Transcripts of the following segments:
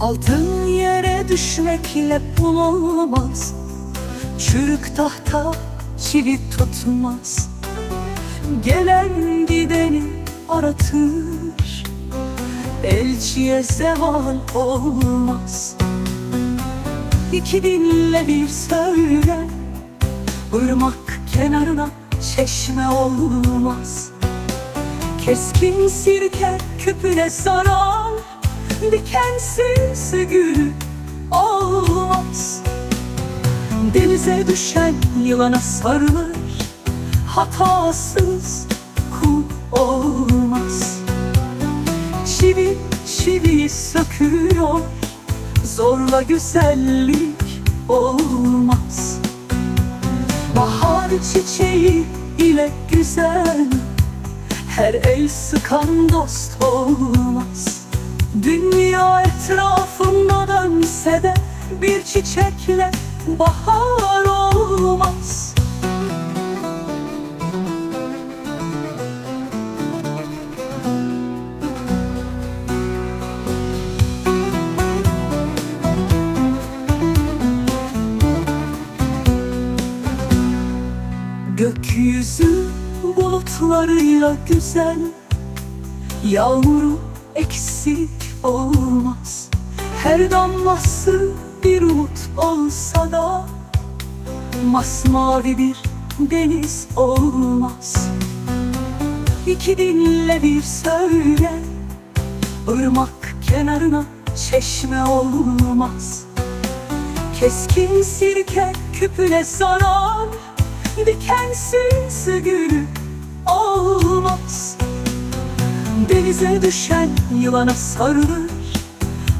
Altın yere düşmekle bulunmaz Çürük tahta çivi tutmaz. Gelen gideni aratır. Elçiye zeval olmaz. İki dinle bir söyle. Irmak kenarına çeşme olmaz. Keskin sirke küpüne saran Dikensiz gül olmaz. Denize düşen yılana sarılır Hatasız kul olmaz. Çivi çivi söküyor Zorla güzellik olmaz. Bahar çiçeği ile güzel Her el sıkan dost olmaz Dünya etrafında dönse de Bir çiçekle bahar olmaz. Gökyüzü bulutlarıyla güzel Yağmuru eksik olmaz. Her damlası bir umut olsa da Masmavi bir deniz olmaz. İki dinle bir söyle Irmak kenarına çeşme olmaz. Keskin sirke küpüne zarar Dikensiz gül olmaz Denize düşen yılana sarılır.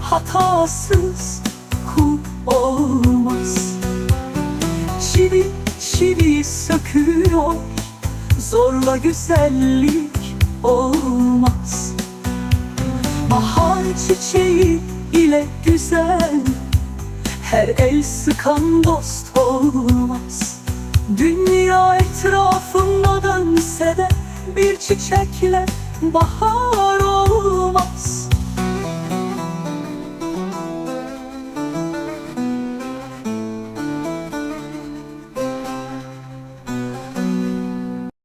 Hatasız kul olmaz. Çivi çivi söküyor. Zorla güzellik olmaz. Bahar çiçeği ile güzel. Her el sıkan dost olmaz. Dünya etrafında dönse de Bir çiçekle bahar